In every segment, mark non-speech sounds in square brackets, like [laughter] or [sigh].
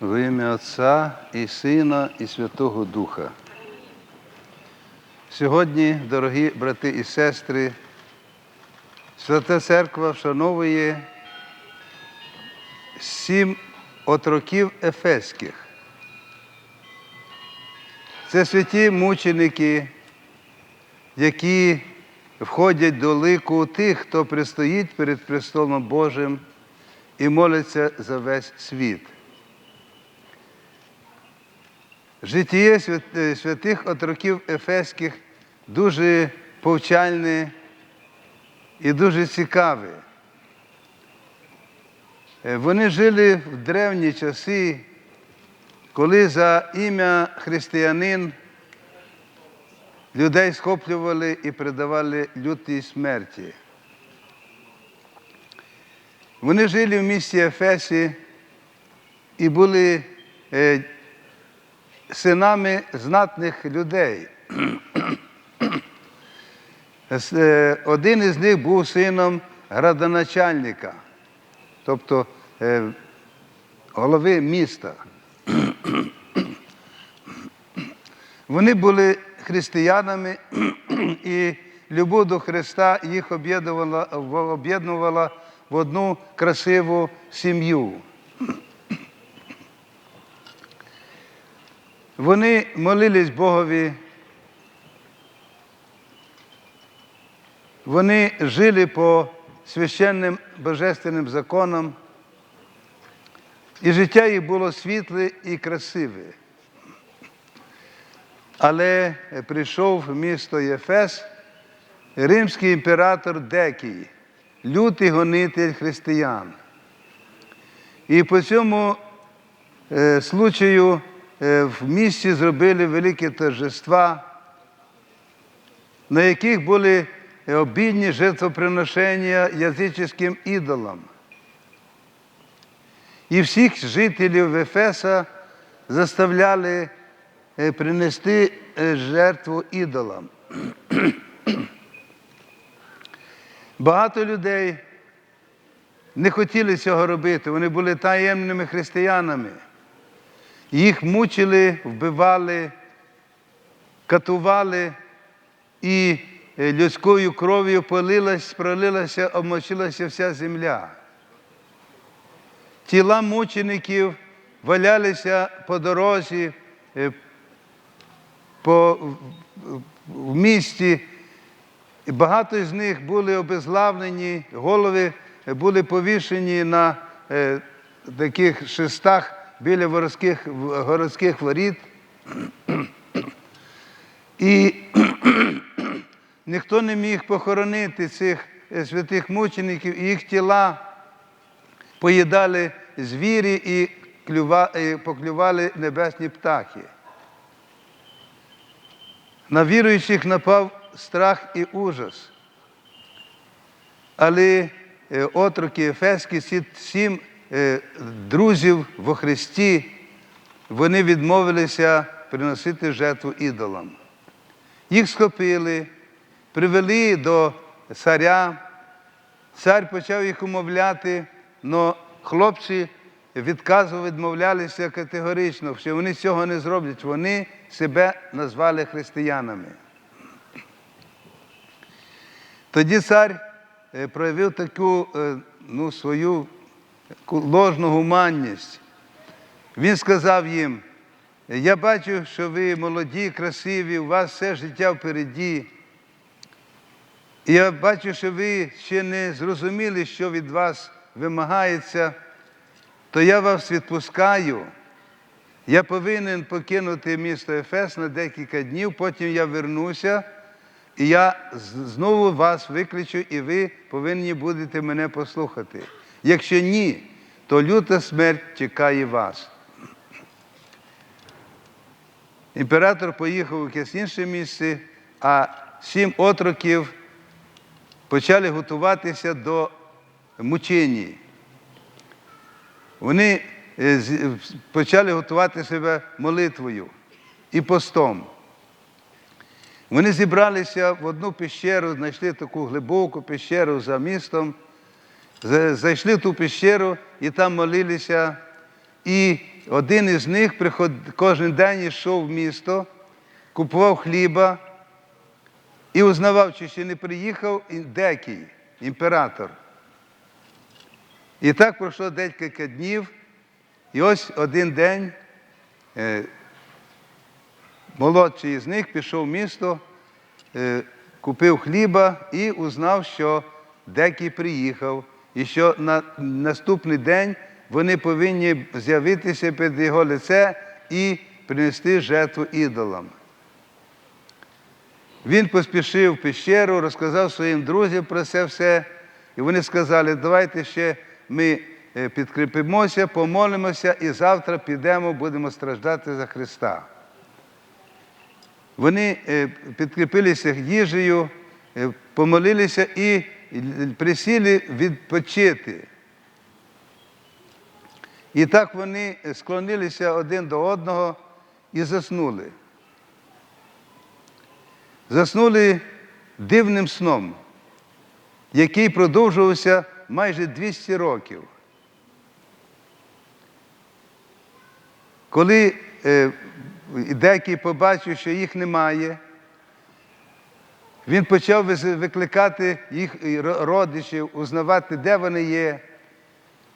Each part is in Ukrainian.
Во ім'я Отця і Сина, і Святого Духа. Сьогодні, дорогі брати і сестри, Свята Церква вшановує сім отроків Ефеських. Це святі мученики, які входять до лику тих, хто пристоїть перед престолом Божим і моляться за весь світ. Життя святих отроків Ефеських дуже повчальне і дуже цікаве. Е, Вони жили в древні часи, коли за ім'я християнин людей схоплювали і предавали лютій смерті. Вони жили в місті Ефесі і були е, синами знатних людей. Е, Один із них був сином градоначальника, тобто е, голови міста. Вони були християнами, і любов до Христа їх об'єднувала, об'єднувала в одну красиву сім'ю. Вони молились Богові. Вони жили по священним божественним законам, і життя їх було світле і красиве. Але прийшов в місто Єфес римський імператор Декій, лютий гонитель християн. І по цьому е, случаю в місті зробили великі торжества, на яких були обідні жертвоприношення язичським ідолам. І всіх жителів Ефеса заставляли е, принести е, жертву ідолам. [clears throat] Багато людей не хотіли цього робити, вони були таємними християнами. Їх мучили, вбивали, катували і е, людською кров'ю полилась, пролилася, обмочилася вся земля. Тіла мучеників валялися по дорозі, е, по, в- місті. Багато з них були обезглавлені, голови були повішені на е, таких шестах біля городських, городських воріт. І ніхто не міг похоронити цих святих мучеників, і їх тіла поїдали звірі і, клюва, і поклювали небесні птахи. На віруючих напав страх і ужас. Але е, отроки Ефеські, сім друзів во Христі, вони відмовилися приносити жертву ідолам. Їх схопили, привели до царя. Цар почав їх умовляти, але хлопці відказу відмовлялися категорично, що вони цього не зроблять. Вони себе назвали християнами. Тоді цар е, проявив таку е, ну, свою ложну гуманність. Він сказав їм, я бачу, що ви молоді, красиві, у вас все життя впереді. Я бачу, що ви ще не зрозуміли, що від вас вимагається, то я вас відпускаю. Я повинен покинути місто Ефес на декілька днів, потім я вернуся, і я знову вас викличу, і ви повинні будете мене послухати. Якщо ні, то люта смерть чекає вас. Імператор поїхав у якесь інше місце, а сім отроків почали готуватися до мучені. Вони е, почали готувати себе молитвою і постом. Вони зібралися в одну пещеру, знайшли таку глибоку пещеру за містом, зайшли в ту пещеру і там молилися. І один із них приход... кожен день йшов в місто, купував хліба і узнавав, чи ще не приїхав декий імператор. І так пройшло декілька днів, і ось один день е, молодший з них пішов в місто, е, купив хліба і узнав, що декий приїхав, і що на наступний день вони повинні з'явитися під його лице і принести жертву ідолам. Він поспішив в пещеру, розказав своїм друзям про це все. І вони сказали, давайте ще ми е, підкріпимося, помолимося і завтра підемо, будемо страждати за Христа. Вони е, підкріпилися їжею, е, помолилися і присіли відпочити. І так вони склонилися один до одного і заснули. Заснули дивним сном, який продовжувався майже 200 років. Коли е, деякий побачив, що їх немає, він почав викликати їх родичів, узнавати, де вони є.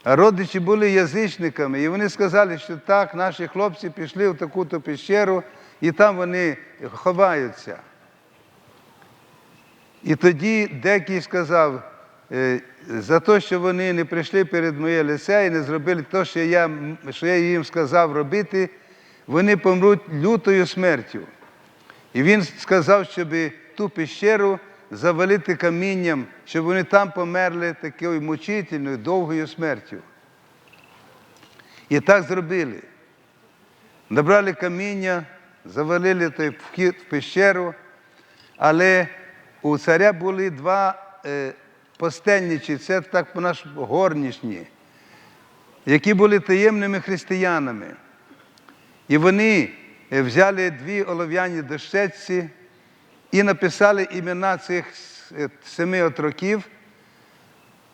А родичі були язичниками, і вони сказали, що так, наші хлопці пішли в таку-то пещеру, і там вони ховаються. І тоді декий сказав, е, за те, що вони не прийшли перед моє лице і не зробили те, що я, що я їм сказав робити, вони помруть лютою смертю. І він сказав, щоб ту пещеру завалити камінням, щоб вони там померли такою мучительною, довгою смертю. І так зробили. Набрали каміння, завалили той вхід в пещеру, але у царя були два е, постельничі, це так по наш горнішні, які були таємними християнами. І вони е, взяли дві олов'яні дощечці і написали імена цих семи отроків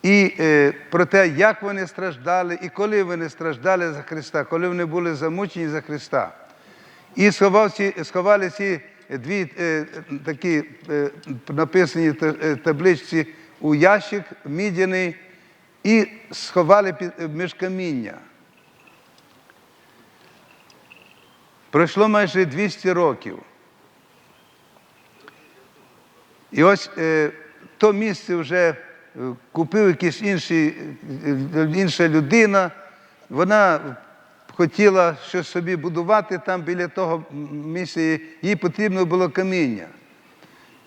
і е, про те, як вони страждали і коли вони страждали за Христа, коли вони були замучені за Христа. І сховав сховали ці дві е, такі е, написані е, табличці у ящик мідяний і сховали під, е, між каміння. Пройшло майже 200 років. І ось е, то місце вже е, купив якийсь інший, е, інша людина. Вона хотіла щось собі будувати там біля того місця, їй потрібно було каміння.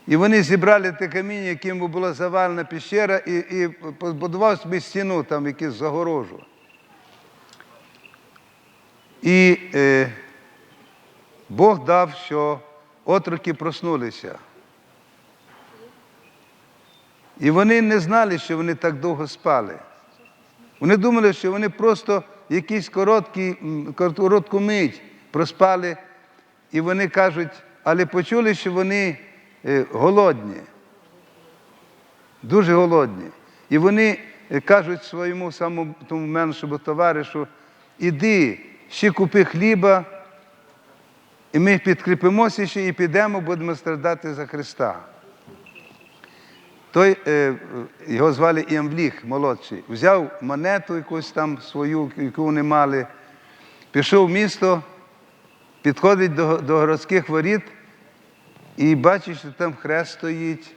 І вони зібрали те каміння, яким була завалена пещера, і, і побудував собі стіну, там якусь загорожу. І е, Бог дав, що отроки проснулися. І вони не знали, що вони так довго спали. Вони думали, що вони просто якийсь короткий, коротку мить проспали, і вони кажуть, але почули, що вони е, голодні, дуже голодні. І вони е, кажуть своєму самому тому меншому товаришу, іди, ще купи хліба, і ми підкріпимося ще і підемо, будемо страждати за Христа. Той, е, його звали Іамбліх, молодший, взяв монету якусь там свою, яку вони мали, пішов в місто, підходить до, до городських воріт і бачить, що там хрест стоїть.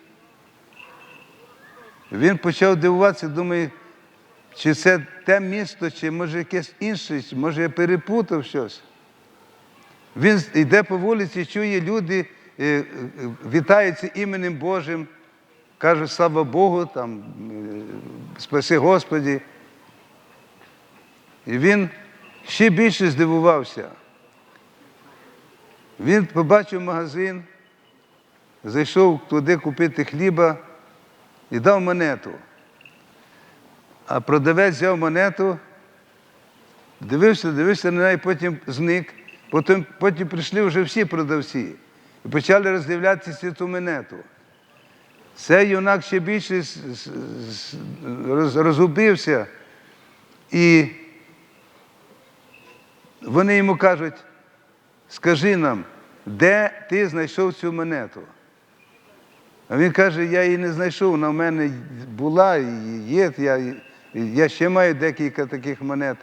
Він почав дивуватися, думає, чи це те місто, чи може якесь інше, може я перепутав щось. Він йде по вулиці, чує люди, е, е, вітаються іменем Божим, кажуть, слава Богу, там, е, спаси Господі. І він ще більше здивувався. Він побачив магазин, зайшов туди купити хліба і дав монету. А продавець взяв монету, дивився, дивився на неї, потім зник. Потім, потім прийшли вже всі продавці і почали роздивлятися цю монету. Цей юнак ще більше розгубився і вони йому кажуть, скажи нам, де ти знайшов цю монету? А він каже, я її не знайшов, вона в мене була є. Я, я ще маю декілька таких монет.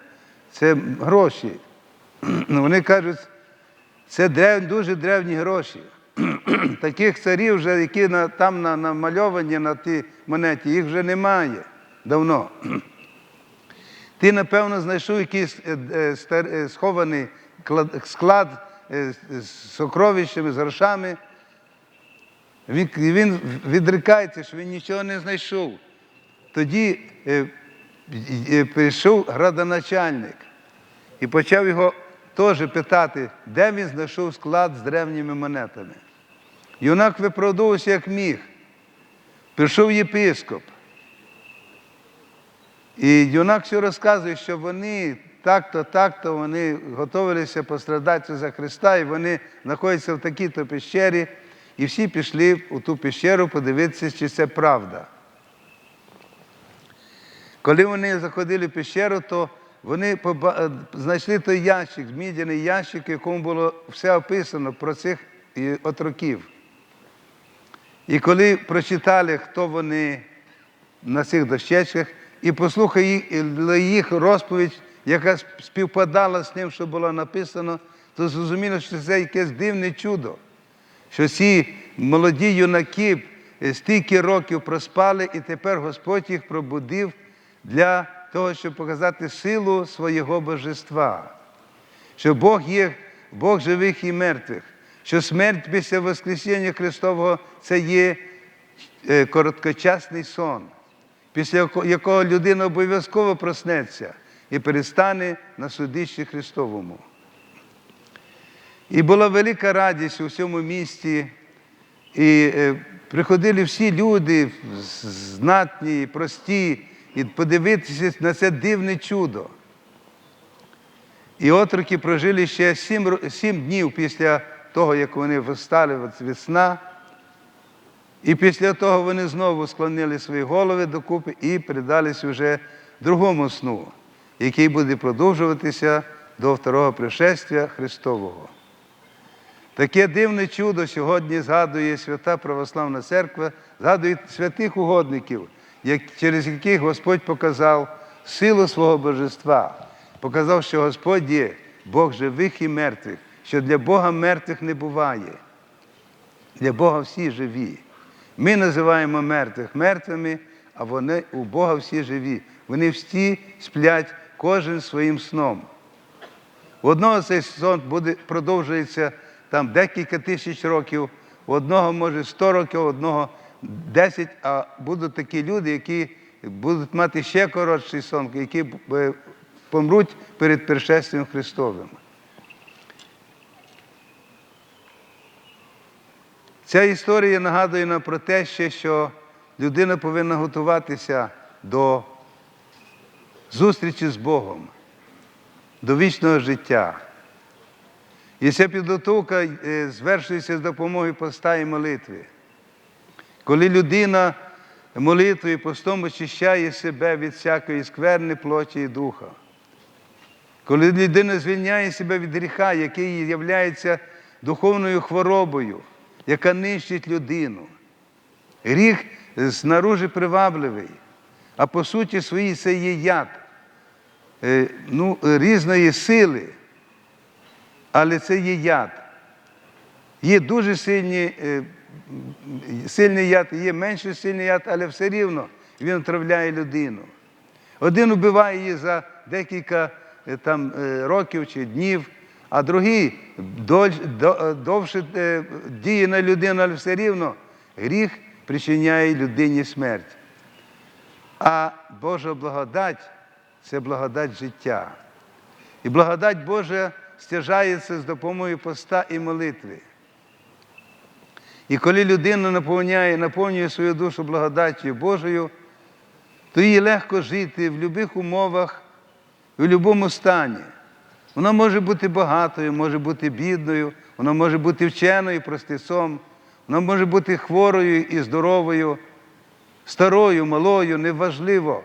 Це гроші. [clears throat] Вони кажуть, це древ, дуже древні гроші. [clears throat] Таких царів, вже, які на, там на- намальовані на тій монеті, їх вже немає давно. [clears throat] Ти, напевно, знайшов якийсь е, е, е, схований склад з сокровищами, з грошами. Він, він відрікається, що він нічого не знайшов. Тоді прийшов градоначальник і почав його теж питати, де він знайшов склад з древніми монетами. Юнак виправдовувався як міг. Прийшов єпископ. І юнак все розказує, що вони так-то, так-то вони готувалися пострадати за Христа, і вони знаходяться в такій-то пещері, і всі пішли у ту пещеру подивитися, чи це правда. Коли вони заходили в пещеру, то вони е, знайшли той ящик, мідяний ящик, в якому було все описано про цих отроків. І коли прочитали, хто вони на цих дощечках, і послухали їх розповідь, яка співпадала з тим, що було написано, то зрозуміло, що це якесь дивне чудо, що ці молоді юнаки е, стільки років проспали, і тепер Господь їх пробудив для того, щоб показати силу свого божества, що Бог є Бог живих і мертвих, що смерть після Воскресіння Христового це є е, короткочасний сон, після якого людина обов'язково проснеться і перестане на судищі Христовому. І була велика радість у всьому місті, і е, приходили всі люди, знатні, прості, і подивитися на це дивне чудо. І отроки прожили ще сім, сім днів після того, як вони встали від- від сна. І після того вони знову склонили свої голови докупи і передались вже другому сну, який буде продовжуватися до второго пришестя Христового. Таке дивне чудо сьогодні згадує Свята Православна Церква, згадує святих угодників, через яких Господь показав силу свого божества, показав, що Господь є Бог живих і мертвих, що для Бога мертвих не буває. Для Бога всі живі. Ми називаємо мертвих мертвими, а вони у Бога всі живі. Вони всі сплять кожен своїм сном. У одного цей сон буде, продовжується там декілька тисяч років, у одного може 100 років, у одного 10, а будуть такі люди, які будуть мати ще коротший сон, які е, помруть перед пришестям Христовим. Ця історія нагадує нам про те, що людина повинна готуватися до зустрічі з Богом, до вічного життя. І ця підготовка е, звершується з допомогою поста і молитви. Коли людина молитвою постом очищає себе від всякої скверни плоті і духа. Коли людина звільняє себе від гріха, який є духовною хворобою, яка нищить людину. Гріх знаружи привабливий, а по суті своїй це є яд е, ну, різної сили, але це є яд. Є дуже сильні, е, сильний яд, є менш сильний яд, але все рівно він отравляє людину. Один вбиває її за декілька е, там, е, років чи днів, а другий е, довше діє на людину, але все рівно гріх причиняє людині смерть. А Божа благодать це благодать життя. І благодать Божа стяжається з допомогою поста і молитви. І коли людина наповняє, наповнює свою душу благодаттю Божою, то їй легко жити в будь-яких умовах, в будь-якому стані. Вона може бути багатою, може бути бідною, вона може бути вченою, простецом, вона може бути хворою і здоровою, старою, малою, неважливо.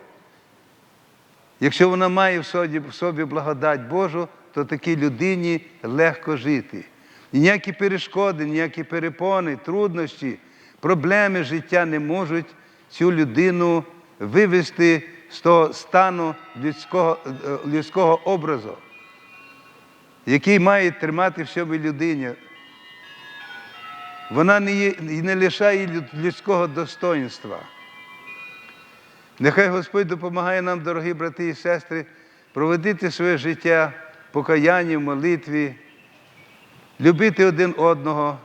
Якщо вона має в собі, благодать Божу, то такій людині легко жити. І ніякі перешкоди, ніякі перепони, труднощі, проблеми життя не можуть цю людину вивести з того стану людського, е, людського образу, який має тримати в собі людині. Вона не, є, не лишає людського достоинства. Нехай Господь допомагає нам, дорогі брати і сестри, проводити своє життя покаянні, в молитві, любити один одного,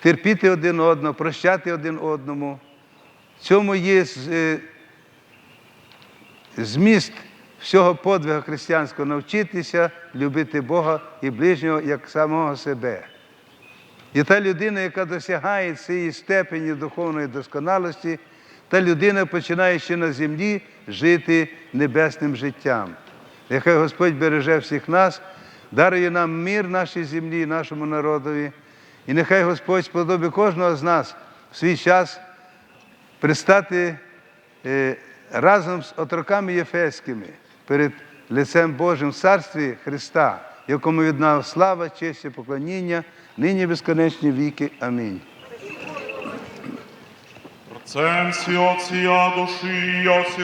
терпіти один одного, прощати один одному. В цьому є е, зміст всього подвигу християнського навчитися любити Бога і ближнього як самого себе. І та людина, яка досягає цієї степені духовної досконалості, та людина починає ще на землі жити небесним життям. Нехай Господь береже всіх нас, дарує нам мир нашій землі, нашому народові. І нехай Господь сподобає кожного з нас в свій час пристати е, разом з отроками Єфеськими перед лицем Божим в царстві Христа, якому від нас слава, честь і поклоніння, нині безконечні віки. Амінь. Отцем сі отція душі.